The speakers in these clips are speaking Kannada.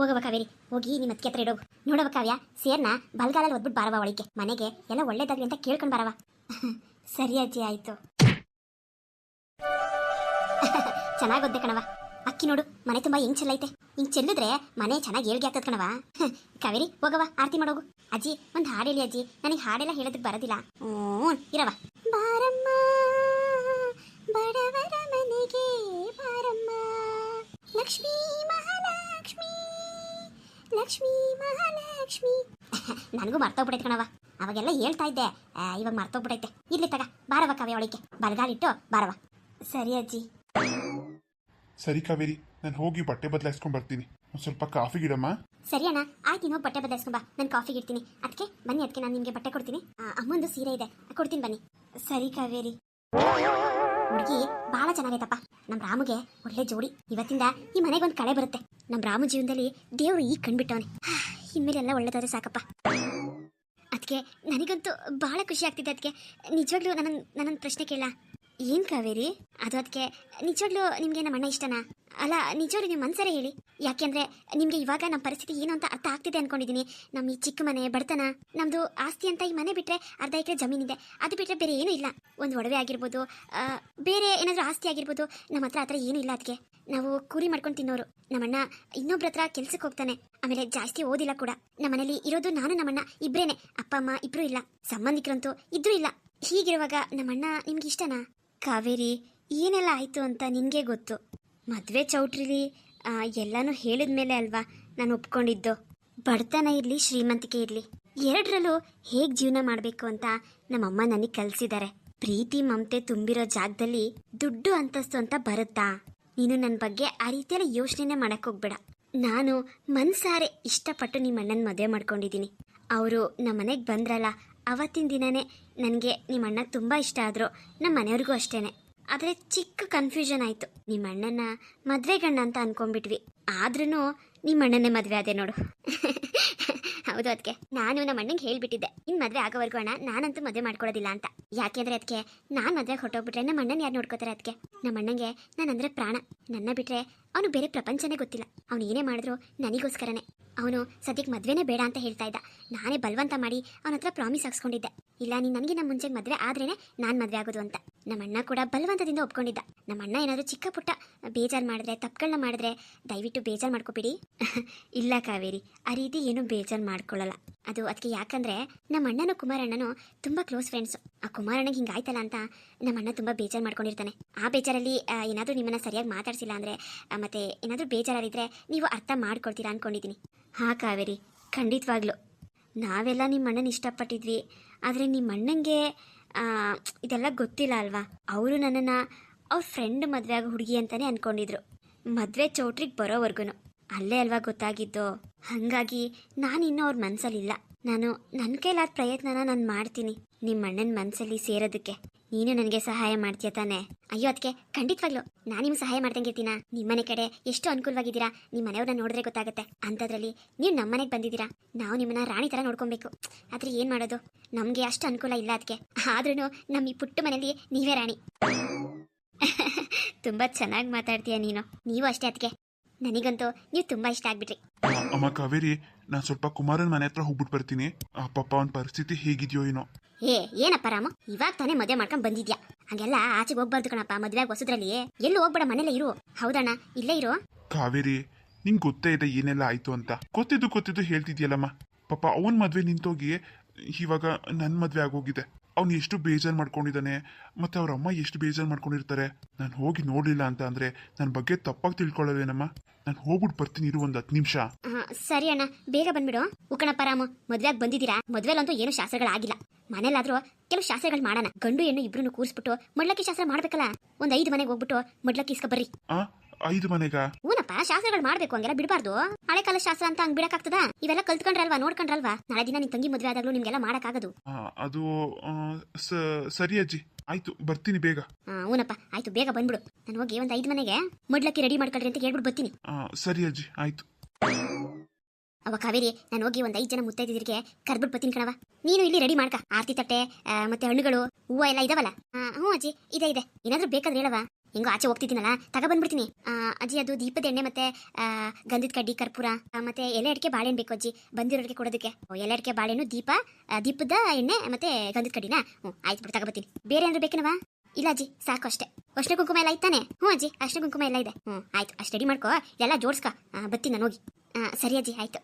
ಹೋಗವ ಕಾವೇರಿ ಹೋಗಿ ನಿಮ್ಮ ಅತ್ತಿಗೆ ಹತ್ರ ಇಡೋಗು ನೋಡವ ಕಾವ್ಯ, ಸೇರ್ನ ಬಲ್ಗಾಲಲ್ಲಿ ಒದ್ಬಿಟ್ಟು ಬಾರವ ಒಳಗೆ ಮನೆಗೆ ಎಲ್ಲ ಒಳ್ಳೇದಾಗ್ಲಿ ಅಂತ ಕೇಳ್ಕೊಂಡು ಬಾರವ. ಸರಿ ಅಜ್ಜಿ, ಆಯ್ತು. ಚೆನ್ನಾಗಿ ಒದ್ದೆ ಕಣವ ಅಕ್ಕಿ ನೋಡು, ಮನೆ ತುಂಬಾ ಹೆಂಗ್ ಚೆಲ್ಲೈತೆ. ಹಿಂಗ್ ಚೆಲ್ಲಿದ್ರೆ ಮನೆ ಚೆನ್ನಾಗಿ ಏಳ್ಗೆ ಆಗ್ತದ ಕಣವ ಕಾವೇರಿ ಹೋಗವ ಆರತಿ ಮಾಡೋಗು. ಅಜ್ಜಿ, ಒಂದ್ ಹಾಡು ಅಜ್ಜಿ. ನನಗೆ ಹಾಡೆಲ್ಲ ಹೇಳೋದಕ್ಕೆ ಬರೋದಿಲ್ಲ. ಹ್ಞೂ ಇರವ ಬಾರಮ್ಮ. ನನಗೂ ಮರ್ತೋಗ್ಬಿಟ್ಟೈತೆ ಕಣವ ಅವಾಗೆಲ್ಲ ಹೇಳ್ತಾ ಇದ್ದೆ. ಆ, ಇವಾಗ ಮರ್ತೋಗ್ಬಿಟ್ಟೈತೆ ಇಲ್ಲಿ ತಗ ಬಾರವ ಕಾವ್ಯ ಅವಳಿಕೆ ಬರಗಾಲಿಟ್ಟು ಬಾರವ ಸರಿ ಅಜ್ಜಿ. ಸರಿ ಕಾವೇರಿ ನಾನು ಹೋಗಿ ಬಟ್ಟೆ ಬದಲಾಯಿಸ್ಕೊಂಡ್ ಬರ್ತೀನಿ. ಒಂದ್ ಸ್ವಲ್ಪ ಕಾಫಿ ಗಿಡಮ್ಮ. ಸರಿ ಅಣ್ಣ ಆಯ್ತು ಇನ್ನೊಂದು ಬಟ್ಟೆ ಬದಲಾಯಿಸ್ಕೊಂಬ ನಾನು ಕಾಫಿ ಇಡ್ತೀನಿ ಅದಕ್ಕೆ ಬನ್ನಿ ಅದಕ್ಕೆ ನಾನು ನಿಮಗೆ ಬಟ್ಟೆ ಕೊಡ್ತೀನಿ. ಅಮ್ಮಂದು ಸೀರೆ ಇದೆ. ಕೊಡ್ತೀನಿ ಬನ್ನಿ. ಸರಿ ಕಾವೇರಿ. ಹುಡುಗಿ ಬಹಳ ಚೆನ್ನಾಗೈತಪ್ಪ. ನಮ್ಮ ರಾಮುಗೆ ಒಳ್ಳೆ ಜೋಡಿ. ಇವತ್ತಿಂದ ಈ ಮನೆಗೆ ಒಂದು ಕಳೆ ಬರುತ್ತೆ. ನಮ್ಮ ರಾಮು ಜೀವನದಲ್ಲಿ ದೇವರು ಈಗ ಕಂಡ್ಬಿಟ್ಟವನೆ ಇನ್ಮೇಲೆಲ್ಲ ಒಳ್ಳೇದಾದ್ರೆ ಸಾಕಪ್ಪ. ಅದಕ್ಕೆ ನನಗಂತೂ ಬಹಳ ಖುಷಿ ಆಗ್ತಿದೆ ಅದಕ್ಕೆ ನಿಜವಾಗ್ಲೂ ನನ್ನ ನನ್ನ ಪ್ರಶ್ನೆ ಕೇಳ. ಏನು ಕಾವೇರಿ? ಅದು ಅದಕ್ಕೆ ನಿಜವಾಗ್ಲೂ ನಿಮಗೆ ನಮ್ಮ ಅಣ್ಣ ಇಷ್ಟನಾ? ಅಲ್ಲ, ನಿಜವಾಗ್ಲೂ ನಿಮ್ಮ ಮನ್ಸರೇ ಹೇಳಿ. ಯಾಕೆಂದ್ರೆ ನಿಮಗೆ ಇವಾಗ ನಮ್ಮ ಪರಿಸ್ಥಿತಿ ಏನು ಅಂತ ಅರ್ಥ ಆಗ್ತಿದೆ ಅನ್ಕೊಂಡಿದ್ದೀನಿ ನಮ್ಮ ಈ ಚಿಕ್ಕ ಮನೆ, ಬಡತನ, ನಮ್ದು ಆಸ್ತಿ ಅಂತ ಈ ಮನೆ ಬಿಟ್ರೆ ಅರ್ಧ ಎಕರೆ ಜಮೀನಿದೆ ಅದು ಬಿಟ್ರೆ ಬೇರೆ ಏನೂ ಇಲ್ಲ. ಒಂದು ಒಡವೆ ಆಗಿರ್ಬೋದು ಬೇರೆ ಏನಾದರೂ ಆಸ್ತಿ ಆಗಿರ್ಬೋದು ನಮ್ಮ ಹತ್ರ ಆ ಏನೂ ಇಲ್ಲ ಅದಕ್ಕೆ ನಾವು ಕೂಲಿ ಮಾಡ್ಕೊಂಡು ತಿನ್ನೋರು. ನಮ್ಮಣ್ಣ ಇನ್ನೊಬ್ರ ಹತ್ರ ಕೆಲ್ಸಕ್ಕೆ ಹೋಗ್ತಾನೆ. ಆಮೇಲೆ ಜಾಸ್ತಿ ಓದಿಲ್ಲ ಕೂಡ. ನಮ್ಮನೇಲಿ ಇರೋದು ನಾನು, ನಮ್ಮಣ್ಣ ಇಬ್ರೇನೆ. ಅಪ್ಪ, ಅಮ್ಮ ಇಬ್ರು ಇಲ್ಲ. ಸಂಬಂಧಿಕರಂತೂ ಇದ್ರೂ ಇಲ್ಲ. ಹೀಗಿರುವಾಗ ನಮ್ಮಣ್ಣ ನಿಮ್ಗೆ ಇಷ್ಟನಾ? ಕಾವೇರಿ ಏನೆಲ್ಲ ಆಯಿತು ಅಂತ ನಿನಗೆ ಗೊತ್ತು? ಮದುವೆ ಚೌಟ್ರಿಲಿ ಎಲ್ಲನೂ ಹೇಳಿದ ಮೇಲೆ ಅಲ್ವಾ ನಾನು ಒಪ್ಕೊಂಡಿದ್ದು? ಬಡತನ ಇರಲಿ, ಶ್ರೀಮಂತಿಕೆ ಇರಲಿ, ಎರಡರಲ್ಲೂ ಹೇಗೆ ಜೀವನ ಮಾಡಬೇಕು ಅಂತ ನಮ್ಮಮ್ಮ ನನಗೆ ಕಲಿಸಿದ್ದಾರೆ ಪ್ರೀತಿ, ಮಮತೆ ತುಂಬಿರೋ ಜಾಗದಲ್ಲಿ ದುಡ್ಡು ಅಂತಸ್ತು ಅಂತ ಬರುತ್ತಾ? ನೀನು ನನ್ನ ಬಗ್ಗೆ ಆ ರೀತಿಯೆಲ್ಲ ಯೋಚನೆ ಮಾಡೋಕ್ಕೋಗ್ಬೇಡ ನಾನು ಮನ್ಸಾರೆ ಇಷ್ಟಪಟ್ಟು ನಿಮ್ಮ ಅಣ್ಣನ ಮದುವೆ ಮಾಡ್ಕೊಂಡಿದ್ದೀನಿ. ಅವರು ನಮ್ಮ ಮನೆಗೆ ಬಂದ್ರಲ್ಲ ಅವತ್ತಿನ ದಿನನೇ ನನಗೆ ನಿಮ್ಮ ಅಣ್ಣ ತುಂಬ ಇಷ್ಟ ಆದರು ನಮ್ಮ ಮನೆಯವ್ರಿಗೂ ಅಷ್ಟೇ ಆದರೆ ಚಿಕ್ಕ ಕನ್ಫ್ಯೂಷನ್ ಆಯಿತು. ನಿಮ್ಮ ಅಣ್ಣನ ಮದುವೆ ಗಂಡ ಅಂತ ಅಂದ್ಕೊಂಡ್ಬಿಟ್ವಿ ಆದ್ರೂ ನಿಮ್ಮ ಅಣ್ಣನೇ ಮದುವೆ ಆದೆ ನೋಡು. ಹೌದು ಅದಕ್ಕೆ ನಾನು ನಮ್ಮ ಅಣ್ಣಂಗೆ ಹೇಳ್ಬಿಟ್ಟಿದ್ದೆ. ಇನ್ ಮದ್ವೆ ಆಗೋವರೆಗೂ ಅಣ್ಣ, ನಾನಂತೂ ಮದ್ವೆ ಮಾಡ್ಕೊಳ್ಳೋದಿಲ್ಲ ಅಂತ. ಯಾಕೆಂದ್ರೆ ಅದಕ್ಕೆ ನಾನು ಮದ್ವೆ ಹೊಟ್ಟೋಗ್ಬಿಟ್ರೆ ನಮ್ಮ ಅಣ್ಣನ ಯಾರು ನೋಡ್ಕೋತಾರೆ ಅದಕ್ಕೆ ನಮ್ಮ ಅಣ್ಣಂಗೆ ನಾನಂದ್ರೆ ಪ್ರಾಣ. ನನ್ನ ಬಿಟ್ರೆ ಅವನು ಬೇರೆ ಪ್ರಪಂಚನೇ ಗೊತ್ತಿಲ್ಲ. ಅವನು ಏನೇ ಮಾಡಿದ್ರು ನನಗೋಸ್ಕರನೇ. ಅವನು ಸದ್ಯಕ್ಕೆ ಮದ್ವೆನೇ ಬೇಡ ಅಂತ ಹೇಳ್ತಾ ಇದ್ದ. ನಾನೇ ಬಲವಂತ ಮಾಡಿ ಅವನ ಹತ್ರ ಪ್ರಾಮಿಸ್ ಹಾಕ್ಸ್ಕೊಂಡಿದ್ದೆ. ಇಲ್ಲ, ನೀನು ನನಗೆ ನಮ್ಮ ಮುಂಚೆ ಮದುವೆ ಆದ್ರೇನೆ ನಾನು ಮದುವೆ ಆಗೋದು ಅಂತ. ನಮ್ಮ ಅಣ್ಣ ಕೂಡ ಬಲವಂತದಿಂದ ಒಪ್ಕೊಂಡಿದ್ದ. ನಮ್ಮ ಅಣ್ಣ ಏನಾದರೂ ಚಿಕ್ಕ ಪುಟ್ಟ ಬೇಜಾರು ಮಾಡಿದ್ರೆ ತಪ್ಪುಗಳನ್ನ ಮಾಡಿದ್ರೆ ದಯವಿಟ್ಟು ಬೇಜಾರು ಮಾಡ್ಕೋಬೇಡಿ. ಇಲ್ಲ ಕಾವೇರಿ, ಆ ರೀತಿ ಏನು ಬೇಜಾರು ಮಾಡ್ಕೊಳ್ಳಲ್ಲ. ಅದು ಅದಕ್ಕೆ ಯಾಕಂದ್ರೆ ನಮ್ಮ ಅಣ್ಣನೂ ಕುಮಾರಣ್ಣನು ತುಂಬಾ ಕ್ಲೋಸ್ ಫ್ರೆಂಡ್ಸ್ ಆ ಕುಮಾರಣ್ಣಗೆ ಹಿಂಗಾಯ್ತಲ್ಲ ಅಂತ ನಮ್ಮ ಅಣ್ಣ ತುಂಬಾ ಬೇಜಾರು ಮಾಡ್ಕೊಂಡಿರ್ತಾನೆ. ಆ ಬೇಜಾರಲ್ಲಿ ಏನಾದರೂ ನಿಮ್ಮನ್ನ ಸರಿಯಾಗಿ ಮಾತಾಡ್ಸಿಲ್ಲ ಅಂದ್ರೆ ಮತ್ತೆ ಏನಾದ್ರೂ ಬೇಜಾರಿದ್ರೆ ನೀವು ಅರ್ಥ ಮಾಡ್ಕೊಳ್ತೀರಾ ಅನ್ಕೊಂಡಿದ್ದೀನಿ ಹಾ ಕಾವೇರಿ, ಖಂಡಿತವಾಗ್ಲು. ನಾವೆಲ್ಲ ನಿಮ್ಮ ಅಣ್ಣನ ಇಷ್ಟಪಟ್ಟಿದ್ವಿ. ಆದರೆ ನಿಮ್ಮ ಅಣ್ಣಂಗೆ ಇದೆಲ್ಲ ಗೊತ್ತಿಲ್ಲ ಅಲ್ವಾ? ಅವರು ನನ್ನನ್ನು ಅವ್ರ ಫ್ರೆಂಡ್ ಮದುವೆ ಆಗೋ ಹುಡುಗಿ ಅಂತಾನೆ ಅನ್ಕೊಂಡಿದ್ರು. ಮದುವೆ ಚೌಟ್ರಿಗೆ ಬರೋವರೆಗೂ ಅಲ್ಲೇ ಅಲ್ವಾ ಗೊತ್ತಾಗಿದ್ದು? ಹಾಗಾಗಿ ನಾನು ಇನ್ನೂ ಅವ್ರ ಮನಸ್ಸಲ್ಲಿಲ್ಲ ನಾನು ನನ್ನ ಕೈಲಾದ ಪ್ರಯತ್ನನ ನಾನು ಮಾಡ್ತೀನಿ. ನಿಮ್ಮ ಅಣ್ಣನ ಮನಸ್ಸಲ್ಲಿ ಸೇರೋದಕ್ಕೆ. ನೀನು ನನಗೆ ಸಹಾಯ ಮಾಡ್ತೀಯ ತಾನೆ? ಅಯ್ಯೋ ಅದಕ್ಕೆ ಖಂಡಿತವಾಗ್ಲು ನಾನು ನಿಮ್ಗೆ ಸಹಾಯ ಮಾಡ್ದಂಗೆ ಇರ್ತೀನ? ನಿಮ್ಮನೆ ಕಡೆ ಎಷ್ಟು ಅನುಕೂಲವಾಗಿದ್ದೀರಾ? ನಿಮ್ಮ ಮನೆಯವ್ರನ್ನ ನೋಡಿದ್ರೆ ಗೊತ್ತಾಗುತ್ತೆ. ಅಂಥದ್ರಲ್ಲಿ ನೀವು ನಮ್ಮ ಮನೆಗೆ ಬಂದಿದ್ದೀರಾ? ನಾವು ನಿಮ್ಮನ್ನ ರಾಣಿ ಥರ ನೋಡ್ಕೊಬೇಕು. ಆದರೆ ಏನು ಮಾಡೋದು? ನಮಗೆ ಅಷ್ಟು ಅನುಕೂಲ ಇಲ್ಲ ಅದಕ್ಕೆ ಆದ್ರೂ ನಮ್ಮ ಈ ಪುಟ್ಟ ಮನೆಯಲ್ಲಿ ನೀವೇ ರಾಣಿ. ತುಂಬ ಚೆನ್ನಾಗಿ ಮಾತಾಡ್ತೀಯ ನೀನು. ನೀವು ಅಷ್ಟೇ ಅದಕ್ಕೆ ನನಗಂತೂ ನೀವು ತುಂಬಾ ಇಷ್ಟ ಆಗ್ಬಿಟ್ರಿ. ಅಮ್ಮ ಕಾವೇರಿ ನಾನು ಸ್ವಲ್ಪ ಕುಮಾರನ್ ಮನೆ ಹತ್ರ ಹೋಗ್ಬಿಟ್ಟು ಬರ್ತೀನಿ. ಆ ಪಾಪ ಅವನ ಪರಿಸ್ಥಿತಿ ಹೇಗಿದೆಯೋ ಏನೋ. ಏ ಏನಪ್ಪ ರಾಮ? ಇವಾಗ ತಾನೇ ಮದುವೆ ಮಾಡ್ಕೊಂಡ್ ಬಂದಿದ್ಯಾ? ಹಂಗೆಲ್ಲ ಆಚೆಗೆ ಹೋಗ್ಬಾರ್ದು ಕಣಪ್ಪ ಮದುವೆ ಹೊಸದ್ರಲ್ಲಿ. ಎಲ್ಲೂ ಹೋಗ್ಬೇಡ ಮನೇಲೆ ಇರು. ಹೌದಣ್ಣ ಇಲ್ಲೇ ಇರು. ಕಾವೇರಿ ನಿಂಗೆ ಗೊತ್ತೇ ಇದೆ ಏನೆಲ್ಲ ಆಯ್ತು ಅಂತ. ಗೊತ್ತಿದ್ದು ಗೊತ್ತಿದ್ದು ಹೇಳ್ತಿದ್ಯಲ್ಲಮ್ಮ. ಪಾಪ ಅವನ ಮದ್ವೆ ನಿಂತೋಗಿ ಇವಾಗ ನನ್ನ ಮದ್ವೆ ಆಗೋಗಿದೆ. ಅವ್ನು ಎಷ್ಟು ಬೇಜಾರು ಮಾಡ್ಕೊಂಡಿದ್ದಾನೆ ಮತ್ತೆ ಅವ್ರ ಅಮ್ಮ ಎಷ್ಟು ಬೇಜಾರು ಮಾಡ್ಕೊಂಡಿರ್ತಾರೆ. ನಾನು ಹೋಗಿ ನೋಡಲಿಲ್ಲ ಅಂತ ಅಂದ್ರೆ ನನ್ನ ಬಗ್ಗೆ ತಪ್ಪಾಗಿ ತಿಳ್ಕೊಳ್ಳೋದೇನಮ್ಮ ನಾನು ಹೋಗ್ಬಿಟ್ಟು ಬರ್ತೀನಿ ಇರು ಒಂದು ಹತ್ತು ನಿಮಿಷ. ಆ, ಸರಿ ಅಣ್ಣ ಬೇಗ ಬಂದ್ಬಿಡು. ಉಕಣಪ್ಪ ರಾಮು ಮದ್ವೆಗ್ ಬಂದಿದ್ದೀರಾ? ಮದ್ವೆಲಂತೂ ಏನು ಶಾಸ್ತ್ರಗಳಾಗಿಲ್ಲ ಮನೇಲಾದ್ರೂ ಕೆಲವು ಶಾಸ್ತ್ರಗಳು ಮಾಡೋಣ. ಗಂಡು ಹೆಣ್ಣು ಇಬ್ರು ಕೂರಿಸ್ಬಿಟ್ಟು ಮಡ್ಲಕ್ಕಿ ಶಾಸ್ತ್ರ ಮಾಡ್ಬೇಕಲ್ಲ? ಒಂದ್ ಐದು ಮನೆಗೆ ಹೋಗ್ಬಿಟ್ಟು ಮಡ್ಲಕ್ಕಿ ಇಸ್ಕೊ ಬರ್ರಿ. ಆ? ಐದು ಮನೆಗ. ಊನಪ್ಪ ಶಾಸ್ತ್ರಗಳು ಮಾಡ್ಬೇಕು ಹಂಗೆಲ್ಲ ಬಿಡಬಾರ್ದು. ಹಳೆ ಕಾಲ ಶಾಸ್ತ್ರ ಅಂತ ಹಂಗ್ ಬಿಡಕ್ಕಾಗ್ತದ? ಇವೆಲ್ಲ ಕಲ್ತ್ಕೊಂಡ್ರಲ್ವಾ ನೋಡ್ಕೊಂಡ್ರಲ್ವಾ? ನಾಳೆ ದಿನ ನಿನ್ ತಂಗಿ ಮದ್ವೆ ಆದಾಗ್ಲೂ ನಿಮ್ಗೆಲ್ಲ ಮಾಡಕ್ಕಾಗದು. ಆ, ಅದು ಆ, ಸ- ಸರಿ ಅಜ್ಜಿ. ಆಯ್ತು ಬರ್ತೀನಿ ಬೇಗ. ಆ, ಊನಪ್ಪ ಆಯ್ತು ಬೇಗ ಬಂದ್ಬಿಡು. ನಾನು ಹೋಗಿ ಒಂದ್ ಐದು ಮನೆಗೆ ಮಡ್ಲಕ್ಕಿ ರೆಡಿ ಮಾಡ್ಕೊಳ್ರಿ ಅಂತ ಹೇಳ್ಬಿಟ್ಟು ಬರ್ತೀನಿ. ಆ, ಸರಿ ಅಜ್ಜಿ ಆಯ್ತು. ಅವ ಕಾವೇರಿ ನಾನು ಹೋಗಿ ಒಂದ್ ಐದು ಜನ ಮುತ್ತೈದಿದ್ರಿಗೆ ಕರ್ಬಿಟ್ಟು ಬರ್ತೀನಿ ಕಣವ ನೀನು ಇಲ್ಲಿ ರೆಡಿ ಮಾಡ್ಕ. ಆರ್ತಿ ತಟ್ಟೆ ಆ, ಮತ್ತೆ ಹಣ್ಣುಗಳು ಹೂವು ಎಲ್ಲ ಇದಾವಲ್ಲ? ಆ, ಹ್ಞೂ ಅಜ್ಜಿ ಇದೆ ಇದೆ. ಏನಾದ್ರೂ ಬೇಕಾದ್ರೆ ಹೇಳವ ಹೆಂಗೋ ಆಚೆ ಹೋಗ್ತಿದ್ದೀನಲ್ಲ ತಗೊಬಂದ್ಬಿಡ್ತೀನಿ ಬಂದ್ಬಿಡ್ತೀನಿ. ಅಜ್ಜಿ, ಅದು ದೀಪದ ಎಣ್ಣೆ ಮತ್ತೆ ಗಂಧದ ಕಡ್ಡಿ, ಕರ್ಪೂರ ಮತ್ತೆ ಎಲೆ ಅಡಿಕೆ ಬಾಳೆಹಣ್ಣು ಬೇಕು ಅಜ್ಜಿ, ಬಂದಿರೋರಿಗೆ ಕೊಡೋದಕ್ಕೆ. ಎಲೆ ಅಡಿಕೆ ಬಾಳೆಹಣ್ಣು, ದೀಪ ದೀಪದ ಎಣ್ಣೆ ಮತ್ತೆ ಗಂಧದ ಕಡ್ಡಿನ? ಹ್ಞೂ, ಆಯ್ತು ಬಿಡು ತಗೋಬತ್ತೀನಿ ಬೇರೆ ಏನಾದ್ರು ಬೇಕೇನವಾ ಇಲ್ಲ ಅಜ್ಜಿ, ಸಾಕು ಅಷ್ಟೇ. ಅಷ್ಟೇ ಕುಂಕುಮ ಎಲ್ಲ ಐತಾನೆ ಹ್ಞೂ ಅಜ್ಜಿ, ಅಷ್ಟೇ ಕುಂಕುಮ ಎಲ್ಲ ಇದೆ. ಹ್ಞೂ, ಆಯ್ತು, ಅಷ್ಟು ರೆಡಿ ಮಾಡ್ಕೋ, ಎಲ್ಲ ಜೋಡಿಸ್ಕೊ. ಬತ್ತಿ ನಾನು ಹೋಗಿ. ಸರಿ ಅಜ್ಜಿ, ಆಯ್ತು.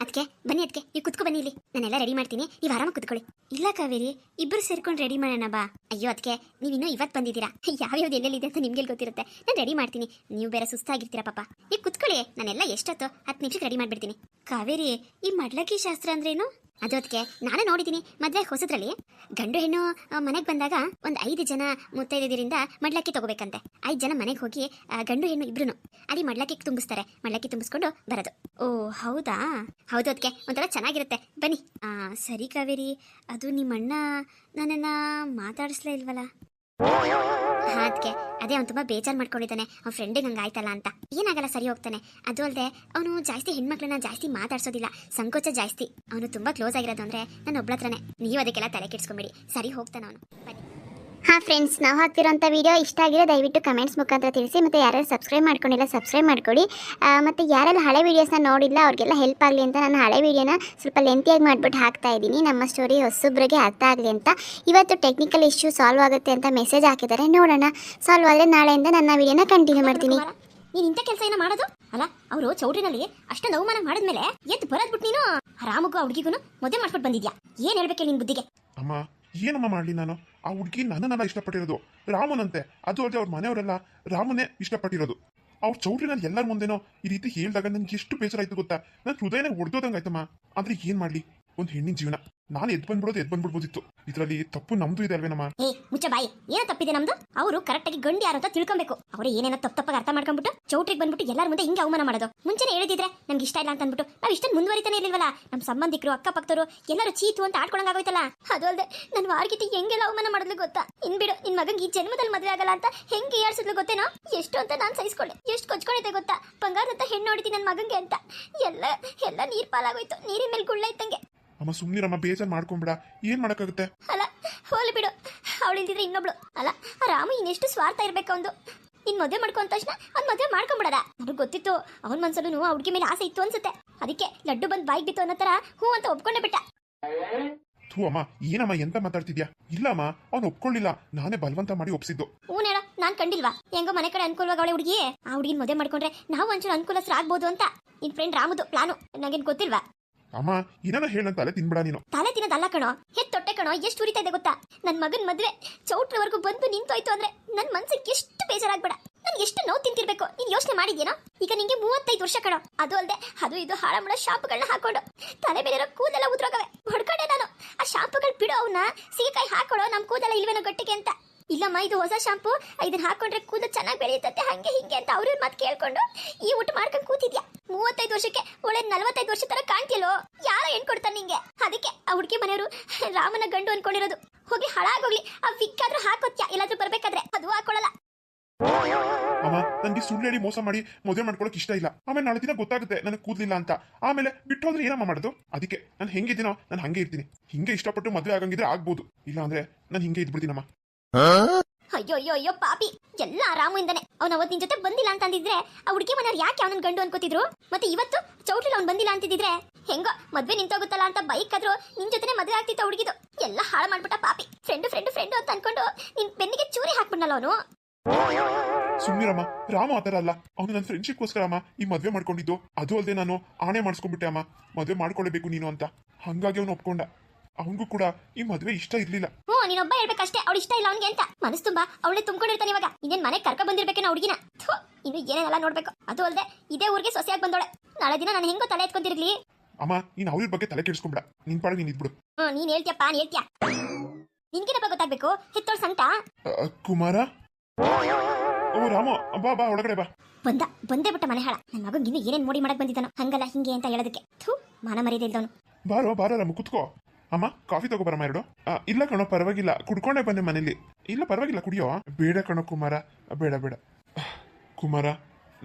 ಅದಕ್ಕೆ, ಬನ್ನಿ ಅದಕ್ಕೆ, ನೀವು ಕುತ್ಕೊ ಬನ್ನಿ ಇಲ್ಲಿ. ನಾನೆಲ್ಲ ರೆಡಿ ಮಾಡ್ತೀನಿ, ನೀವು ಆರಾಮಾಗಿ ಕುತ್ಕೊಳ್ಳಿ. ಇಲ್ಲ ಕಾವೇರಿ ಇಬ್ಬರು ಸೇರ್ಕೊಂಡು ರೆಡಿ ಮಾಡೋಣ ಬಾ. ಅಯ್ಯೋ, ಅದಕ್ಕೆ, ನೀವು ಇನ್ನೂ ಇವತ್ತು ಬಂದಿದ್ದೀರಾ? ಯಾವ್ಯಾವ್ದು ಎಲ್ಲೆಲ್ಲಿದೆ ಅಂತ ನಿಮ್ಗೆ ಗೊತ್ತಿರುತ್ತೆ. ನಾನು ರೆಡಿ ಮಾಡ್ತೀನಿ. ನೀವು ಬೇರೆ ಸುಸ್ತಾಗಿರ್ತೀರಾ ಪಾಪ. ನೀವು ಕುತ್ಕೊಳ್ಳಿ. ನಾನೆಲ್ಲ ಎಷ್ಟೊತ್ತು ಹತ್ತು ನಿಮಿಷಕ್ಕೆ ರೆಡಿ ಮಾಡಿಬಿಡ್ತೀನಿ. ಕಾವೇರಿ, ಈ ಮಡ್ಲಕ್ಕಿ ಶಾಸ್ತ್ರ ಅಂದ್ರೇನು? ಅದು ಅದಕ್ಕೆ ನಾನು ನೋಡಿದ್ದೀನಿ. ಮದುವೆ ಹೊಸದ್ರಲ್ಲಿ ಗಂಡು ಹೆಣ್ಣು ಮನೆಗೆ ಬಂದಾಗ ಒಂದು ಐದು ಜನ ಮುತ್ತೈದರಿಂದ ಮಡ್ಲಕ್ಕಿ ತಗೋಬೇಕಂತೆ. ಐದು ಜನ ಮನೆಗೆ ಹೋಗಿ ಗಂಡು ಹೆಣ್ಣು ಇಬ್ರು ಅಲ್ಲಿ ಮಡ್ಲಕ್ಕಿ ತುಂಬಿಸ್ತಾರೆ. ಮಡ್ಲಕ್ಕಿ ತುಂಬಿಸ್ಕೊಂಡು ಬರೋದು. ಓ, ಹೌದಾ? ಹೌದು ಅದಕ್ಕೆ ಒಂಥರ ಚೆನ್ನಾಗಿರುತ್ತೆ. ಬನ್ನಿ. ಸರಿ ಕಾವೇರಿ, ಅದು ನಿಮ್ಮ ಅಣ್ಣ ನನ್ನನ್ನು ಮಾತಾಡಿಸ್ಲೇ ಇಲ್ವಲ್ಲ? ಅದಕ್ಕೆ ಅದೇ ಅವ್ನು ತುಂಬಾ ಬೇಜಾರು ಮಾಡ್ಕೊಂಡಿದ್ದಾನೆ. ಅವ್ನ ಫ್ರೆಂಡಿಗೆ ಹಂಗೆ ಆಯ್ತಲ್ಲ ಅಂತ. ಏನಾಗಲ್ಲ, ಸರಿ ಹೋಗ್ತಾನೆ. ಅದು ಅಲ್ಲದೆ ಅವನು ಜಾಸ್ತಿ ಹೆಣ್ಮಕ್ಳನ್ನ ಜಾಸ್ತಿ ಮಾತಾಡ್ಸೋದಿಲ್ಲ. ಸಂಕೋಚ ಜಾಸ್ತಿ. ಅವನು ತುಂಬಾ ಕ್ಲೋಸ್ ಆಗಿರೋದು ಅಂದ್ರೆ ನನ್ನ ಒಬ್ಳತ್ರನೇ ನೀವು ಅದಕ್ಕೆಲ್ಲ ತಲೆ ಕೆಡ್ಸ್ಕೊಂಬಿಡಿ. ಸರಿ, ಹೋಗ್ತಾನೆ ಅವನು. ಹಾಂ ಫ್ರೆಂಡ್ಸ್ ನಾವು ಹಾಕ್ತಿರೋಂಥ ವಿಡಿಯೋ ಇಷ್ಟ ಆಗಿರೋ ದಯವಿಟ್ಟು ಕಮೆಂಟ್ಸ್ ಮುಖಾಂತರ ತಿಳಿಸಿ ಮತ್ತು ಯಾರ್ಯಾರು ಸಬ್ಸ್ಕ್ರೈಬ್ ಮಾಡ್ಕೊಂಡಿಲ್ಲ ಸಬ್ಸ್ಕ್ರೈಬ್ ಮಾಡ್ಕೊಳ್ಳಿ ಆ, ಮತ್ತು ಯಾರೆಲ್ಲ ಹಳೆ ವೀಡಿಯೋಸ್ನ ನೋಡಿಲ್ಲ ಅವ್ರಿಗೆಲ್ಲ ಹೆಲ್ಪ್ ಆಗಲಿ ಅಂತ ನಾನು ಹಳೆ ವೀಡಿಯೋನ ಸ್ವಲ್ಪ ಲೆಂತಿಯಾಗಿ ಮಾಡಿಬಿಟ್ಟು ಹಾಕ್ತಾ ಇದ್ದೀನಿ. ನಮ್ಮ ಸ್ಟೋರಿ ಹೊಸೊಬ್ಬರಿಗೆ ಅರ್ಥ ಆಗಲಿ ಅಂತ. ಇವತ್ತು ಟೆಕ್ನಿಕಲ್ ಇಶ್ಯೂ ಸಾಲ್ವ್ ಆಗುತ್ತೆ ಅಂತ ಮೆಸೇಜ್ ಹಾಕಿದ್ದಾರೆ. ನೋಡೋಣ. ಸಾಲ್ವ್ ಆದರೆ ನಾಳೆಯಿಂದ ನನ್ನ ವೀಡಿಯೋನ ಕಂಟಿನ್ಯೂ ಮಾಡ್ತೀನಿ. ನೀನು ನೀನ್ ಇಂಥ ಕೆಲಸ ಏನೋ ಮಾಡೋದು? ಅಲ್ಲ ಅವರು ಚೌಟ್ರಿನಲ್ಲಿ ಅಷ್ಟೊಂದು ಅವಮಾನ ಮಾಡಿದ್ಮೇಲೆ ಎದ್ದು ಬರೋದ್ಬಿಟ್ಟು ನೀನು? ರಾಮಗೂ ಆ ಹುಡುಗಿಗೂ ಮದುವೆ ಮಾಡ್ಕೊಂಡು ಬಂದಿದ್ಯಾ? ಏನ್ ಹೇಳ್ಬೇಕು ನಿನ್ ಬುದ್ಧಿಗೆ? ಅಮ್ಮ ಏನಮ್ಮ ಮಾಡಲಿ ನಾನು? ಆ ಹುಡುಗಿ ನನ್ನನ್ನೆಲ್ಲ ಇಷ್ಟಪಟ್ಟಿರೋದು. ರಾಮನಂತೆ. ಅದು ಅಲ್ಲದೆ ಅವ್ರ ಮನೆಯವರೆಲ್ಲ ರಾಮನೇ ಇಷ್ಟಪಟ್ಟಿರೋದು. ಅವ್ರ ಚೌಟ್ರಿನಲ್ಲಿ ಎಲ್ಲರ ಮುಂದೆನೋ ಈ ರೀತಿ ಹೇಳಿದಾಗ ನನ್ಗೆ ಎಷ್ಟು ಬೇಸರ ಗೊತ್ತಾ? ನನ್ನ ಹೃದಯನೇ ಒಡೆದೋದಂಗಾಯ್ತಮ್ಮ. ಆದರೆ ಏನು ಮಾಡ್ಲಿ? ಒಂದು ಹೆಣ್ಣಿನ ಜೀವನ. ನಾನು ಎದ್ ಬಂದ್ಬಿಡೋದು, ಎದ್ ಬಂದ್ಬಿಡ್ಬೋದಿತ್ತು. ಇದರಲ್ಲಿ ತಪ್ಪು ನಮ್ದು ಇದೆ ಅಲ್ವೇನಮ್ಮ? ಏ, ಮುಚ್ಚ ಬಾಯಿ. ಏನೋ ತಪ್ಪಿದೆ ನಮ್ದು? ಅವರು ಕರೆಕ್ಟ್ ಆಗಿ ಗಂಡು ಯಾರು ಅಂತ ತಿಳ್ಕೊಬೇಕು. ಅವರು ಏನೇನೋ ತಪ್ಪ ತಪ್ಪಾಗಿ ಅರ್ಥ ಮಾಡ್ಕೊಂಡ್ಬಿಟ್ಟು, ಚೌಟ್ರಿಗೆ ಬಂದ್ಬಿಟ್ಟು ಎಲ್ಲರ ಮುಂದೆ ಹಿಂಗೆ ಅವಮಾನ ಮಾಡೋದು. ಮುಂಚೆನೆ ಹೇಳಿದ್ರೆ ನಮ್ಗೆ ಇಷ್ಟ ಇಲ್ಲ ಅಂತ ಅಂದ್ಬಿಟ್ಟು ನಾವು ಇಷ್ಟ ಮುಂದುವರಿತಾನೆ ಇರ್ಲಿಲ್ವಲ್ಲ? ನಮ್ಮ ಸಂಬಂಧಿಕರು, ಅಕ್ಕಪಕ್ಕದವರು, ಎಲ್ಲರೂ ಚೀತು ಅಂತ ಆಡ್ಕೊಳಂಗಾಗೋಯ್ತಲ್ಲ ಅದು ಅಲ್ಲದೆ ನನ್ನ ವಾರ್ಗಿತಿ ಹೆಂಗೆಲ್ಲ ಅವಮಾನ ಮಾಡಿದ್ಲು ಗೊತ್ತಾ? ಇನ್ ಬಿಡು, ನಿನ್ ಮಗಂಗೆ ಈ ಜನ್ಮದಲ್ಲಿ ಮದುವೆ ಆಗಲ್ಲ ಅಂತ ಹೆಂಗೆ ಏರ್ಸಿದ್ಲು ಗೊತ್ತೇನೋ? ಎಷ್ಟು ಅಂತ ನಾನು ಸಹಿಸ್ಕೊಂಡೆ. ಎಷ್ಟು ಕೊಚ್ಕೊಂಡಿದ್ದೆ ಗೊತ್ತಾ? ಬಂಗಾರದ ಹೆಣ್ಣು ನೋಡಿದ್ದೀನಿ ನನ್ನ ಮಗಂಗೆ ಅಂತ. ಎಲ್ಲ ಎಲ್ಲ ನೀರ್ ಪಾಲಾಗೋಯ್ತು. ನೀರಿನ ಮೇಲೆ ಗುಳ್ಳ ಇತ್ತಂಗೆ. ಅಮ್ಮ ಸುಮ್ಮನಿರಮ್ಮ ಬೇಜಾರು ಮಾಡ್ಕೊಂಬಿಡ ಏನ್ ಮಾಡಕ್ಕಾಗುತ್ತೆ? ಅಲ್ಲ ಹೋಲಿ ಬಿಡು. ಅವಳಿಲ್ದಿದ್ರೆ ಇನ್ನೊಬ್ಳು. ಅಲ್ಲ ಆ ರಾಮು ಇನ್ನೆಷ್ಟು ಸ್ವಾರ್ಥ ಇರ್ಬೇಕು ಅವನು ಇನ್ ಮದ್ವೆ ಮಾಡ್ಕೊಂಡ ತಕ್ಷಣ ಅವ್ನ್ ಮದುವೆ ಮಾಡ್ಕೊಂಬಿಡದ. ನನಗೆ ಗೊತ್ತಿತ್ತು ಅವನ ಮನ್ಸಲ್ಲೂ ಆ ಹುಡುಗಿ ಮೇಲೆ ಆಸೆ ಇತ್ತು ಅನ್ಸುತ್ತೆ. ಅದಕ್ಕೆ ಲಡ್ಡು ಬಂದ್ ಬಾಯ್ ಬಿತ್ತು ಅನ್ನೋ ತರ ಹೂ ಅಂತ ಒಪ್ಕೊಂಡೆ ಬಿಟ್ಟ. ಥೂ ಅಮ್ಮ ಏನಮ್ಮ ಎಂತ ಮಾತಾಡ್ತಿದ್ಯಾ? ಇಲ್ಲಮ್ಮ ಅವ್ನು ಒಪ್ಕೊಳ್ಳಿಲ್ಲ. ನಾನೇ ಬಲವಂತ ಮಾಡಿ ಒಪ್ಸಿದ್ದು. ಹ್ಞೂ ಹೇಳೋ ನಾನ್ ಕಂಡಿಲ್ವಾ? ಹೆಂಗೋ ಮನೆ ಕಡೆ ಅನುಕೂಲವಾಗ ಅವಳೆ ಹುಡುಗಿ. ಆ ಹುಡುಗಿನ ಮದುವೆ ಮಾಡ್ಕೊಂಡ್ರೆ ನಾವು ಒಂಚೂರು ಅನುಕೂಲಸ್ರಾಗ್ಬೋದು ಅಂತ. ನಿನ್ ಫ್ರೆಂಡ್ ರಾಮುದು ಪ್ಲಾನು. ನನಗೇನು ಗೊತ್ತಿಲ್ವಾ? ಅಮ್ಮ ಏನಾರ ಹೇಳಂತ ತಲೆ ತಿನ್ಬಿಡ ನೀನು. ತಲೆ ತಿನ್ನೋದಲ್ಲ ಕಣೋ. ಹೆತ್ ತೊಟ್ಟೆ ಕಣೋ, ಎಷ್ಟು ಉರಿತಾ ಇದೆ ಗೊತ್ತಾ? ನನ್ನ ಮಗನ ಮದ್ವೆ ಚೌಟ್ರವರೆಗೂ ಬಂದು ನಿಂತೋಯ್ತು ಅಂದ್ರೆ ನನ್ನ ಮನ್ಸಿಗೆ ಎಷ್ಟು ಬೇಜಾರಾಗ್ಬೇಡ. ನನ್ ಎಷ್ಟು ನೋವು ತಿಂತಿರ್ಬೇಕು? ನೀನ್ ಯೋಚನೆ ಮಾಡಿದ್ಯೇನೋ? ಈಗ ನಿಂಗೆ ಮೂವತ್ತೈದು ವರ್ಷ ಕಣೋ. ಅದು ಅಲ್ಲದೆ ಅದು ಇದು ಹಾಳಮಳ ಶಾಂಪುಗಳನ್ನ ಹಾಕೊಂಡು ತಲೆ ಇರೋ ಕೂದೆಲ್ಲ ಉದ್ರೋಗವೆ. ಹೊಡ್ಕೊಂಡೆ ನಾನು. ಆ ಶಾಂಪುಗಳು ಬಿಡು ಅವನ್ನ ಸೀಕಾಯಿ ಹಾಕೊಳ್ಳೋ ನಮ್ಮ ಕೂದಲ ಇಲ್ವೇನೋ ಗಟ್ಟಿಗೆ ಅಂತ. ಇಲ್ಲಮ್ಮ, ಇದು ಹೊಸ ಶಾಂಪು ಇದನ್ನ ಹಾಕೊಂಡ್ರೆ ಕೂದಲು ಚೆನ್ನಾಗಿ ಬೆಳೆಯುತ್ತೆ ಹಂಗೆ ಹಿಂಗೆ ಅಂತ ಅವ್ರ ಮಾತು ಕೇಳ್ಕೊಂಡು ಈ ಊಟ ಮಾಡ್ಕೊಂಡು ಕೂತಿದ್ಯಾ? ಮೂವತ್ತೈದು ವರ್ಷಕ್ಕೆ ಒಳ್ಳೆ ನಲವತ್ತೈದು ವರ್ಷ ತರ ಕಾಣ್ತಿಲ್ಲೋ ಯಾರ ಹೆಣ್ ಕೊಡ್ತಾನೆ ನಿಂಗೆ? ಅದಕ್ಕೆ ಆ ಹುಡುಗಿ ಮನೆಯವರು ರಾಮನ ಗಂಡು ಅನ್ಕೊಂಡಿರೋದು. ಹೋಗಿ ಹಾಳಾಗೋಗ್ಲಿ. ಆ ವಿಕ್ಕಾದ್ರೂ ಹಾಕೋತ್ಯಾ? ಎಲ್ಲಾದ್ರೂ ಬರ್ಬೇಕಾದ್ರೆ? ಅದು ಹಾಕೊಳ್ಳಲ್ಲ ಅಮ್ಮ ನನಗೆ ಸುಳ್ಳು ಹೇಳಿ ಮೋಸ ಮಾಡಿ ಮದುವೆ ಮಾಡ್ಕೊಳಕ್ ಇಷ್ಟ ಇಲ್ಲ. ಆಮೇಲೆ ನಾಳೆ ದಿನ ಗೊತ್ತಾಗುತ್ತೆ ನನಗೆ ಕೂದಲಿಲ್ಲ ಅಂತ. ಆಮೇಲೆ ಬಿಟ್ಟು ಹೋದ್ರೆ ಏನಮ್ಮ ಮಾಡೋದು? ಅದಕ್ಕೆ ನಾನು ಹೆಂಗಿದ್ದೀನೋ ನಾನು ಹಂಗೆ ಇರ್ತೀನಿ. ಹಿಂಗೆ ಇಷ್ಟಪಟ್ಟು ಮದುವೆ ಆಗಂಗಿದ್ರೆ ಆಗ್ಬೋದು. ಇಲ್ಲ ಅಂದ್ರೆ ನಾನು ಹಿಂಗೆ ಇದ್ಬಿಡ್ತೀನಮ್ಮ. ಅಯ್ಯೋ ಅಯ್ಯೋ ಅಯ್ಯೋ ಪಾಪಿ. ಎಲ್ಲ ರಾಮುಯಿಂದನೇ ಅವ್ನ ಅವತ್ತು ನಿನ್ ಜೊತೆ ಬಂದಿಲ್ಲ ಅಂತ ಅಂದಿದ್ರೆ ಆ ಹುಡುಗಿ ಮನೆಯವ್ರು ಯಾಕೆ ಅವನ ಗಂಡು ಅನ್ಕೋತಿದ್ರು? ಮತ್ತೆ ಇವತ್ತು ಚೌಟ್ರಿಲ್ ಅವ್ನು ಬಂದಿಲ್ಲ ಅಂತಿದ್ರೆ ಹೆಂಗೋ ಮದ್ವೆ ನಿಂತೋಗುತ್ತಲ್ಲ ಅಂತ ಬೈಕ್ ಆದ್ರೂ ನಿನ್ ಜೊತೆನೆ ಮದ್ವೆ ಆಗ್ತಿತ್ತು ಹುಡುಗಿದು. ಎಲ್ಲ ಹಾಳು ಮಾಡ್ಬಿಟ್ಟ ಪಾಪಿ. ಫ್ರೆಂಡ್ ಫ್ರೆಂಡ್ ಫ್ರೆಂಡ್ ಅಂತ ಅನ್ಕೊಂಡು ನಿನ್ ಬೆನ್ನಿಗೆ ಚೂರಿ ಹಾಕ್ಬಿಡಲ್ಲ ಅವನು. ಸುಮ್ಮಿರಮ್ಮ ರಾಮ ಆತರ ಅಲ್ಲ. ಅವನು ನನ್ನ ಫ್ರೆಂಡ್ಶಿಪ್ಗೋಸ್ಕರ ಅಮ್ಮ ಈ ಮದ್ವೆ ಮಾಡ್ಕೊಂಡಿದ್ದು. ಅದು ಅಲ್ಲದೆ ನಾನು ಆಣೆ ಮಾಡಿಸ್ಕೊಂಡ್ಬಿಟ್ಟೆ ಅಮ್ಮ. ಮದ್ವೆ ಮಾಡ್ಕೊಳ್ಬೇಕು ನೀನು ಅಂತ. ಹಂಗಾಗಿ ಅವನು ಒಪ್ಕೊಂಡ. ಅವನಿಗೂ ಕೂಡ ಈ ಮದುವೆ ಇಷ್ಟ ಇರ್ಲಿಲ್ಲ. ಹ್ಞೂ ನೀನೊಬ್ಬ ಹೇಳ್ಬೇಕಷ್ಟೇ. ಅವ್ಳು ಇಷ್ಟ ಇಲ್ಲ ಅವನಿಗೆ ಅಂತ. ಮನಸ್ಸು ತುಂಬಾ ಅವಳೆ ತುಂಬಿಕೊಂಡಿರ್ತಾನೆ ಇವಾಗ. ಇನ್ನೇನ್ ಮನೆ ಕರ್ಕ ಬಂದಿರ್ಬೇಕೇನ ಹುಡುಗಿನ. ಥು, ಇನ್ನು ಏನೇನೆಲ್ಲ ನೋಡ್ಬೇಕು? ಅದು ಅಲ್ಲದೆ ಇದೇ ಊರಿಗೆ ಸೊಸೆಯಾಗಿ ಬಂದೋಳೆ ನಾಳೆ ದಿನ ನಾನು ಹೆಂಗೋ ತಲೆ ಎತ್ಕೊಂಡಿರ್ಲಿ ಅಮ್ಮ ನೀನು ಅವ್ರ ಬಗ್ಗೆ ತಲೆ ಕೆಡಿಸ್ಕೊಂಬಿಡ. ನಿನ್ ಪಾಡು ನೀನ್ ಇದ್ಬಿಡು. ಹ್ಞೂ ನೀನ್ ಹೇಳ್ತೀಯಪ್ಪ ನೀನ್ ಹೇಳ್ತೀಯ. ನಿನ್ಗೇನಪ್ಪ ಗೊತ್ತಾಗ್ಬೇಕು? ಹೆತ್ತೋಳ್ ಸಂಕಟ ಅ, ಕುಮಾರ? ಓ ರಾಮ ಬಾ ಬಾ ಒಳಗಡೆ ಬಾ. ಬಂದ ಬಂದೇ ಬಿಟ್ಟ ಮನೆ ಹಾಳ. ನನ್ನ ಮಗನ್ ಇನ್ನು ಏನೇನ್ ಮೋಡಿ ಮಾಡಕ್ ಬಂದಿದ್ದಾನೋ ಹಂಗಲ್ಲ ಹಿಂಗೆ ಅಂತ ಹೇಳೋದಕ್ಕೆ. ಥೂ ಮಾನ ಮರ್ಯಾದೆ ಇಲ್ದವನು. ಬಾರೋ ಬಾರೋ ರಾಮ ಕುತ್ಕೋ. ಅಮ್ಮ ಕಾಫಿ ತಗೋಬರಮ್ಮ ಎರಡು. ಆ, ಇಲ್ಲ ಕಣೋ ಪರವಾಗಿಲ್ಲ. ಕುಡ್ಕೊಂಡೇ ಬಂದೆ ಮನೇಲಿ. ಇಲ್ಲ ಪರವಾಗಿಲ್ಲ ಕುಡಿಯೋ? ಬೇಡ ಕಣೋ ಕುಮಾರ. ಬೇಡ ಬೇಡ. ಕುಮಾರ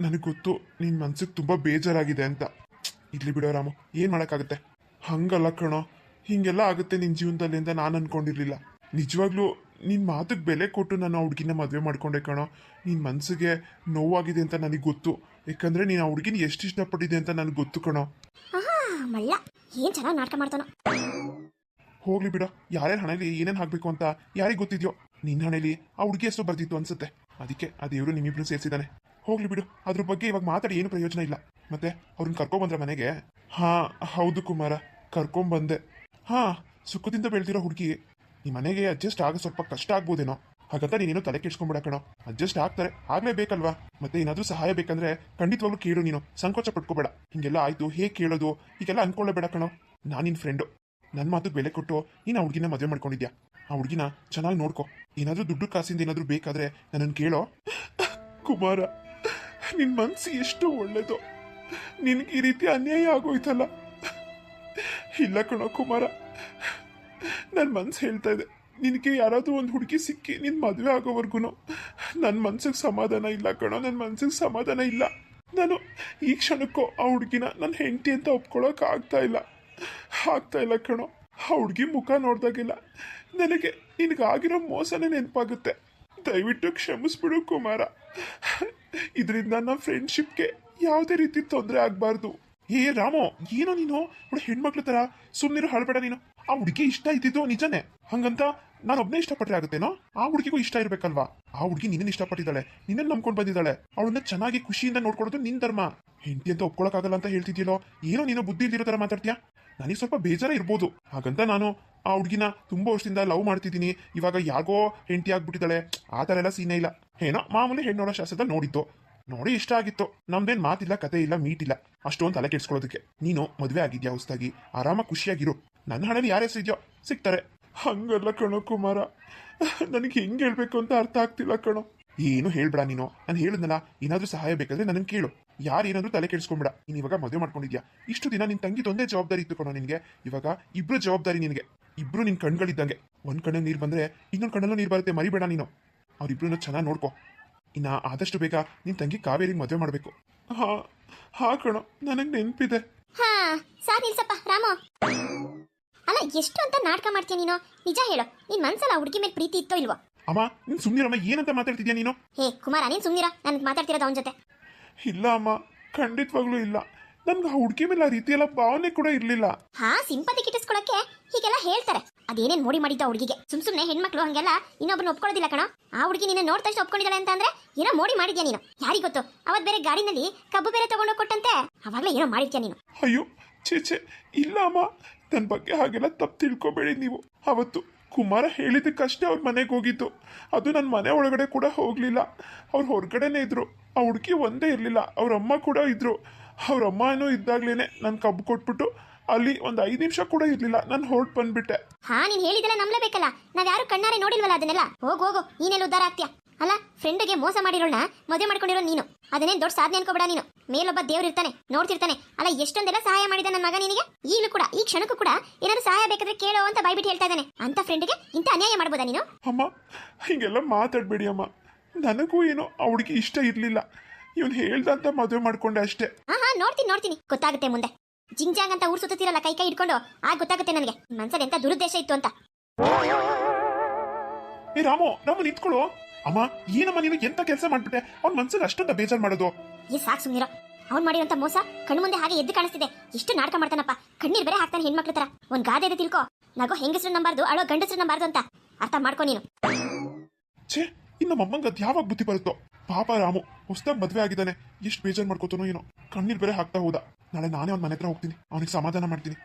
ನನಗೆ ಗೊತ್ತು ನಿನ್ ಮನ್ಸಿಗೆ ತುಂಬಾ ಬೇಜಾರಾಗಿದೆ ಅಂತ. ಇಲ್ಲಿ ಬಿಡೋ ರಾಮು ಏನ್ ಮಾಡಕ್ಕಾಗುತ್ತೆ? ಹಂಗಲ್ಲ ಕಣೋ. ಹಿಂಗೆಲ್ಲ ಆಗುತ್ತೆ ನಿನ್ ಜೀವನದಲ್ಲಿ ಅಂತ ನಾನು ಅನ್ಕೊಂಡಿರ್ಲಿಲ್ಲ. ನಿಜವಾಗ್ಲೂ ನಿನ್ನ ಮಾತಿಗೆ ಬೆಲೆ ಕೊಟ್ಟು ನಾನು ಆ ಹುಡುಗಿನ ಮದುವೆ ಮಾಡ್ಕೊಂಡೆ ಕಣೋ. ನಿನ್ನ ಮನಸ್ಸಿಗೆ ನೋವಾಗಿದೆ ಅಂತ ನನಗೆ ಗೊತ್ತು. ಯಾಕಂದ್ರೆ ನೀನು ಆ ಹುಡುಗಿನ ಎಷ್ಟು ಇಷ್ಟಪಟ್ಟಿದೆ ಅಂತ ನನಗೆ ಗೊತ್ತು ಕಣೋ. ಮಳ್ಳ ಏನ್ ಚೆನ್ನಾಗಿ ನಾಟಕ ಮಾಡ್ತಾನೋ. ಹೋಗ್ಲಿ ಬಿಡೋ. ಯಾರ್ಯಾರ ಹಣೆಲಿ ಏನೇನು ಹಾಕಬೇಕು ಅಂತ ಯಾರಿಗೆ ಗೊತ್ತಿದ್ಯೋ? ನಿನ್ನ ಹಣೆಲಿ ಆ ಹುಡುಗಿ ಎಷ್ಟು ಬರ್ತಿತ್ತು ಅನ್ಸುತ್ತೆ. ಅದಕ್ಕೆ ಆ ದೇವರು ನಿಮ್ಮಿಬ್ರು ಸೇರಿಸಿದಾನೆ. ಹೋಗ್ಲಿ ಬಿಡು. ಅದ್ರ ಬಗ್ಗೆ ಇವಾಗ ಮಾತಾಡಿ ಏನು ಪ್ರಯೋಜನ ಇಲ್ಲ. ಮತ್ತೆ ಅವ್ರನ್ನ ಕರ್ಕೊಂಬಂದ್ರ ಮನೆಗೆ? ಹಾ, ಹೌದು ಕುಮಾರ. ಕರ್ಕೊಂಬಂದೆ ಹಾ, ಸುಖದಿಂದ ಬೆಳೆದಿರೋ ಹುಡುಗಿ. ನಿಮ್ಮ ಮನೆಗೆ ಅಡ್ಜಸ್ಟ್ ಆಗ ಸ್ವಲ್ಪ ಕಷ್ಟ ಆಗ್ಬೋದೇನೋ. ಹಾಗಂತ ನೀನೇನು ತಲೆ ಕೆಡ್ಸ್ಕೊಂಡ್ಬಿಡ ಕಣೋ. ಅಡ್ಜಸ್ಟ್ ಆಗ್ತಾರೆ. ಆಗ್ಲೇ ಬೇಕಲ್ವಾ ಮತ್ತೆ ಏನಾದ್ರೂ ಸಹಾಯ ಬೇಕಂದ್ರೆ ಖಂಡಿತವಾಗ್ಲೂ ಕೇಳು ನೀನು. ಸಂಕೋಚ ಪಟ್ಕೋಬೇಡ. ಹಿಂಗೆಲ್ಲ ಆಯ್ತು. ಹೇಗೆ ಕೇಳೋದು? ಹೀಗೆಲ್ಲ ಅನ್ಕೊಳ್ಳೇಬೇಡ ಕಣೋ. ನಾನು ನಿನ್ನ ಫ್ರೆಂಡು ನನ್ನ ಮಾತು ಬೆಲೆ ಕೊಟ್ಟು ನೀನು ಆ ಹುಡುಗಿನ ಮದುವೆ ಮಾಡ್ಕೊಂಡಿದ್ಯಾ? ಆ ಹುಡುಗಿನ ಚೆನ್ನಾಗಿ ನೋಡ್ಕೊ. ಏನಾದರೂ ದುಡ್ಡು ಕಾಸಿಂದ ಏನಾದರೂ ಬೇಕಾದರೆ ನನ್ನನ್ನು ಕೇಳೋ? ಕುಮಾರ ನಿನ್ನ ಮನಸ್ಸು ಎಷ್ಟು ಒಳ್ಳೆಯದು ನಿನಗೆ ಈ ರೀತಿ ಅನ್ಯಾಯ ಆಗೋಯ್ತಲ್ಲ. ಇಲ್ಲ ಕಣೋ ಕುಮಾರ. ನನ್ನ ಮನಸ್ಸು ಹೇಳ್ತಾ ಇದೆ. ನಿನಗೆ ಯಾರಾದರೂ ಒಂದು ಹುಡುಗಿ ಸಿಕ್ಕಿ ನಿನ್ನ ಮದುವೆ ಆಗೋವರೆಗೂ ನನ್ನ ಮನ್ಸಿಗೆ ಸಮಾಧಾನ ಇಲ್ಲ ಕಣೋ ನನ್ನ ಮನ್ಸಿಗೆ ಸಮಾಧಾನ ಇಲ್ಲ. ನಾನು ಈ ಕ್ಷಣಕ್ಕೂ ಆ ಹುಡುಗಿನ ನನ್ನ ಹೆಂಡತಿ ಅಂತ ಒಪ್ಕೊಳ್ಳೋಕೆ ಆಗ್ತಾ ಇಲ್ಲ. ಆಗ್ತಾ ಇಲ್ಲ ಕಣೋ. ಆ ಹುಡುಗಿ ಮುಖ ನೋಡ್ದಾಗಿಲ್ಲ ನನಗೆ ನಿನಗಾಗಿರೋ ಮೋಸನೇ ನೆನಪಾಗುತ್ತೆ. ದಯವಿಟ್ಟು ಕ್ಷಮಿಸ್ಬಿಡು ಕುಮಾರ. ಇದರಿಂದ ನಮ್ಮ ಫ್ರೆಂಡ್ಶಿಪ್ಗೆ ಯಾವುದೇ ರೀತಿ ತೊಂದರೆ ಆಗಬಾರ್ದು. ಏ ರಾಮೋ, ಏನೋ ನೀನು? ಅವಳು ಹೆಣ್ಮಕ್ಳ ತರ ಸುಮ್ಮನೆ ಹಾಳ್ಬೇಡ ನೀನು. ಆ ಹುಡುಗಿ ಇಷ್ಟ ಇದ್ದಿದ್ದು ನಿಜನೇ. ಹಂಗಂತ ನಾನು ಒಬ್ಬನೇ ಇಷ್ಟಪಟ್ಟರೆ ಆಗುತ್ತೇನೋ? ಆ ಹುಡುಗಿಗೂ ಇಷ್ಟ ಇರಬೇಕಲ್ವಾ? ಆ ಹುಡುಗಿ ನಿನ್ನ ಇಷ್ಟಪಟ್ಟಿದ್ದಾಳೆ. ನಿನ್ನನ್ನು ನಂಬ್ಕೊಂಡು ಬಂದಿದ್ದಾಳೆ. ಅವಳನ್ನ ಚೆನ್ನಾಗಿ ಖುಷಿಯಿಂದ ನೋಡ್ಕೊಳ್ಳೋದು ನಿನ್ ಧರ್ಮ. ಹೆಂಡತಿ ಅಂತ ಒಪ್ಕೊಳಕ್ಕಾಗಲ್ಲ ಅಂತ ಹೇಳ್ತಿದ್ಯಲ್ಲೋ? ಏನೋ ನೀನು ಬುದ್ಧಿ ಇಲ್ದಿರೋ ತರ ಮಾತಾಡ್ತೀಯಾ? ನನಗೆ ಸ್ವಲ್ಪ ಬೇಜಾರ ಇರ್ಬೋದು. ಹಾಗಂತ ನಾನು ಆ ಹುಡುಗಿನ ತುಂಬಾ ವರ್ಷದಿಂದ ಲವ್ ಮಾಡ್ತಿದ್ದೀನಿ. ಇವಾಗ ಯಾಗೋ ಹೆಂಡತಿ ಆಗ್ಬಿಟ್ಟಿದ್ದಾಳೆ. ಆ ಥರ ಎಲ್ಲ ಸೀನೇ ಇಲ್ಲ. ಏನೋ ಮಾಮೂಲಿ ಹೆಣ್ಣೋಳ ಶಾಸ್ತ್ರದಲ್ಲಿ ನೋಡಿತ್ತು ನೋಡಿ ಇಷ್ಟ ಆಗಿತ್ತು. ನಮ್ದೇನ್ ಮಾತಿಲ್ಲ, ಕತೆ ಇಲ್ಲ ಮೀಟ್ ಇಲ್ಲ. ಅಷ್ಟೊಂದು ತಲೆ ಕೆಡ್ಸ್ಕೊಳ್ಳೋದಕ್ಕೆ. ನೀನು ಮದುವೆ ಆಗಿದ್ಯಾ ಹೊಸ್ದಾಗಿ? ಆರಾಮ ಖುಷಿಯಾಗಿರು. ನನ್ನ ಹಣೆಲಿ ಯಾರೇ ಹೆಸರಿದ್ಯೋ ಸಿಗ್ತಾರೆ. ಹಂಗಲ್ಲ ಕಣೋ ಕುಮಾರ. ನನಗೆ ಹೆಂಗೆ ಹೇಳ್ಬೇಕು ಅಂತ ಅರ್ಥ ಆಗ್ತಿಲ್ಲ ಕಣೋ. ಏನು ಹೇಳ್ಬೇಡ ನೀನು. ನಾನು ಹೇಳಿದ್ನಲ್ಲ, ಏನಾದರೂ ಸಹಾಯ ಬೇಕಾದ್ರೆ ನನಗೆ ಕೇಳು. ಯಾರು ಏನಾದ್ರೂ ತಲೆ ಕೆಡಿಸ್ಕೊಂಬಿಡ ನೀನು ಇವಾಗ ಮದುವೆ ಮಾಡ್ಕೊಂಡಿದ್ಯಾ? ಇಷ್ಟು ದಿನ ನಿನ್ ತಂಗಿ ಒಂದೇ ಜವಾಬ್ದಾರಿ ಇತ್ತು ಕಣೋ ನಿನಗೆ. ಇವಾಗ ಇಬ್ರು ಜವಾಬ್ದಾರಿ ನಿನಗೆ. ಇಬ್ರು ನಿನ್ ಕಣ್ಗಳಿದ್ದಂಗೆ. ಒಂದು ಕಣ್ಣಲ್ಲಿ ನೀರು ಬಂದ್ರೆ ಇನ್ನೊಂದು ಕಣ್ಣಲ್ಲೂ ನೀರು ಬರುತ್ತೆ ಮರಿಬೇಡ ನೀನು. ಅವ್ರಿಬ್ರು ಚೆನ್ನಾಗಿ ನೋಡ್ಕೊ. ಇನ್ನ ಆದಷ್ಟು ಬೇಗ ನಿನ್ ತಂಗಿ ಕಾವೇರಿಗೆ ಮದುವೆ ಮಾಡಬೇಕು. ಹಾ ಹಾ ಕಣೋ ನನಗೆ ನೆನಪಿದೆ. ಹಾ ಸಾರಿ ನಿಲ್ಸಪ್ಪ ರಾಮು. ಅಲ್ಲ ಎಷ್ಟು ಅಂತ ನಾಟಕ ಮಾಡ್ತೀಯ ನೀನು? ನಿಜ ಹೇಳು ನಿನ್ ಮನ್ಸಲ್ಲ ಹುಡುಗಿ ಮೇಲೆ ಪ್ರೀತಿ ಇತ್ತೋ ಇಲ್ವೋ? ಅಮ್ಮ ನೀನ್ ಸುಮ್ನಿರಮ್ಮ ಏನಂತ ಮಾತಾಡ್ತಿದ್ಯಾ ನೀನು? ಹೇ ಕುಮಾರ ನೀನ್ ಸುಮ್ನಿರ ನನ್ಗೆ ಮಾತಾಡ್ತಿರೋದು ಅವನ ಜೊತೆ. ಇಲ್ಲ ಅಮ್ಮ. ಖಂಡಿತವಾಗ್ಲೂ ಇಲ್ಲ. ನನ್ಗೆ ಆ ಹುಡುಗಿ ಮೇಲೆ ಆ ರೀತಿ ಎಲ್ಲ ಭಾವನೆ ಕೂಡ ಇರ್ಲಿಲ್ಲ. ಹಾ ಸಿಂಪತಿ ಕಿಟ್ಟಿಸ್ಕೊಳಕ್ಕೆ ಹೀಗೆಲ್ಲ ಹೇಳ್ತಾರೆ. ಅದೇನೇನ್ ಮೋಡಿ ಮಾಡಿದ್ದ ಹುಡುಗಿಗೆ? ಸುಮ್ ಸುಮ್ನೆ ಹೆಣ್ಮಕ್ಳು ಹಂಗೆಲ್ಲ ಇನ್ನೊಬ್ಬನ ಒಪ್ಕೊಳ್ಳೋದಿಲ್ಲ ಕಣ. ಆ ಹುಡುಗಿ ನಿನ್ನ ನೋಡ್ ತಕ್ಷಣ ಒಪ್ಕೊಂಡಿದ್ದಾಳೆ ಅಂತ ಅಂದ್ರೆ ಏನೋ ಮೋಡಿ ಮಾಡಿದ್ಯಾ ನೀನು? ಯಾರಿಗ್ ಗೊತ್ತು? ಅವತ್ ಬೇರೆ ಗಾಡಿನಲ್ಲಿ ಕಬ್ಬು ಬೇರೆ ತಗೊಂಡೋಗ್ ಕೊಟ್ಟಂತೆ. ಅವಾಗ್ಲೇ ಏನೋ ಮಾಡಿದ್ಯಾ ನೀನು? ಅಯ್ಯೋ ಛೇ ಛೇ. ಇಲ್ಲ ಅಮ್ಮ. ನನ್ನ ಬಗ್ಗೆ ಹಾಗೆಲ್ಲ ತಪ್ಪು ತಿಳ್ಕೊಬೇಡಿ ನೀವು. ಅವತ್ತು ಕುಮಾರ ಹೇಳಿದ್ದಕ್ಕಷ್ಟೇ ಅವ್ರ ಮನೆಗೆ ಹೋಗಿದ್ದು. ಅದು ನನ್ನ ಮನೆ ಒಳಗಡೆ ಕೂಡ ಹೋಗ್ಲಿಲ್ಲ. ಅವ್ರು ಹೊರಗಡೆನೇ ಇದ್ರು. ಆ ಹುಡುಗಿ ಒಂದೇ ಇರಲಿಲ್ಲ. ಅವರಮ್ಮ ಅಮ್ಮ ಕೂಡ ಇದ್ದರು ಅವರಮ್ಮ ಏನೋ ಇದ್ದಾಗ್ಲೇನೆ ನಾನು ಕಬ್ಬು ಕೊಟ್ಬಿಟ್ಟು ಅಲ್ಲಿ ಒಂದು ಐದು ನಿಮಿಷ ಕೂಡ ಇರಲಿಲ್ಲ. ನಾನು ಹೊರಟು ಬಂದ್ಬಿಟ್ಟೆ. ಹಾ ನೀನು ಹೇಳಿದೆಲ್ಲ ನಂಬಲೇಬೇಕಲ್ಲ. ನಾವ್ ಯಾರು ಕಣ್ಣಾರೆ ನೋಡಿಲ್ವಲ್ಲ ಅದನ್ನೆಲ್ಲ? ಹೋಗ್ ಹೋಗು. ನೀನೆಲ್ಲ ಉದ್ದಾರ ಆಗ್ತೀಯ? ಅಲ್ಲ ಫ್ರೆಂಡ್ಗೆ ಮೋಸ ಮಾಡಿರೋಣ ಮದುವೆ ಮಾಡ್ಕೊಂಡಿರೋ ನೀನು. ಅದನ್ನೇ ದೊಡ್ಡ ಸಾಧನೆ ಅನ್ಕೋಬೇಡ ನೀನು. ಮೇಲೊಬ್ಬ ದೇವ್ರು ಇರ್ತಾನೆ ನೋಡ್ತಿರ್ತಾನೆ. ಅಲ್ಲ ಎಷ್ಟೊಂದೆಲ್ಲ ಸಹಾಯ ಮಾಡಿದ ನನ್ನ ಮಗ ನಿನಗೆ? ಈಗಲೂ ಕೂಡ ಈ ಕ್ಷಣಕ್ಕೂ ಕೂಡ ಏನಾದ್ರು ಸಹಾಯ ಬೇಕಾದ್ರೆ ಕೇಳೋ ಅಂತ ಬೈಬಿಟ್ಟು ಹೇಳ್ತಾ ಇದ್ದಾನೆ. ಅಂತ ಫ್ರೆಂಡ್ಗೆ ಇಂಥ ಅನ್ಯಾಯ ಮಾಡ್ಬೋದಾ ನೀನು? ಅಮ್ಮ ಹಿಂಗೆಲ್ಲ ಮಾತಾಡ್ಬೇಡಿ ಅಮ್ಮ. ನನಗೂ ಏನೋ ಅವಳಿಗೆ ಇಷ್ಟ ಇರಲಿಲ್ಲ. ಇವನು ಹೇಳ್ದಂತ ಮದುವೆ ಮಾಡ್ಕೊಂಡೆ ಅಷ್ಟೇ. ಹಾ ಹಾ ನೋಡ್ತೀನಿ ನೋಡ್ತೀನಿ. ಗೊತ್ತಾಗುತ್ತೆ ಮುಂದೆ. ಜಿಂಗ್ ಜಾಂಗ್ ಅಂತ ಊರ್ ಸುತ್ತಿರಲ್ಲ ಕೈ ಕೈ ಇಟ್ಕೊಂಡು ಆ ಗೊತ್ತಾಗುತ್ತೆ ನನಗೆ. ಮನ್ಸಲ್ಲಿ ಎಂತ ದುರುದ್ದೇಶ ಇತ್ತು ಅಂತ. ಏ ರಾಮು ರಾಮು ನಿಂತ್ಕೊಳ್ಳು. ಅಮ್ಮ ಏನಮ್ಮ ನೀನು ಎಂತ ಕೆಲಸ ಮಾಡ್ಬಿಟ್ಟೆ? ಅವ್ನ ಮನ್ಸಲ್ಲಿ ಅಷ್ಟೊಂದ ಬೇಜಾರ್ ಮಾಡೋದು. ಈ ಸಾಕ್ ಸುಮ್ನಿರೋ. ಅವ್ನ್ ಮಾಡಿರೋಂತ ಮೋಸ ಕಣ್ಣು ಮುಂದೆ ಹಾಗೆ ಎದ್ದು ಕಾಣಿಸ್ತಿದೆ. ಎಷ್ಟು ನಾಟಕ ಮಾಡ್ತಾನಪ್ಪ. ಕಣ್ಣೀರ್ ಬೇರೆ ಹಾಕ್ತಾನೆ ಹೆಣ್ಮಕ್ಳ ತರ ಒಂದ್ ಗಾದೆ ಇದೆ ತಿಳ್ಕೊ. ನಗೋ ಹೆಂಗಸ್ರು ನಂಬಾರ್ದು ಅಳೋ ಗಂಡಸ್ರು ನಂಬಾರ್ದು ಅಂತ. ಅರ್ಥ ಮಾಡ್ಕೊ ನೀನು. ಛೇ ಇನ್ನು ನಮ್ಮಮ್ಮಂಗ ಅದು ಯಾವಾಗ ಬುದ್ಧಿ ಬರುತ್ತೋ? ಪಾಪ ರಾಮು, ಹೊಸದಾಗಿ ಮದ್ವೆ ಆಗಿದ್ದಾನೆ. ಎಷ್ಟು ಬೇಜಾರ್ ಮಾಡ್ಕೋತಾನೋ ಏನೋ. ಕಣ್ಣೀರ್ ಬೇರೆ ಹಾಕ್ತಾ ಹೋದ. ನಾಳೆ ನಾನೇ ಅವ್ನ ಮನೆ ಹತ್ರ ಹೋಗ್ತೀನಿ. ಅವನಿಗೆ ಸಮಾಧಾನ ಮಾಡ್ತೀನಿ.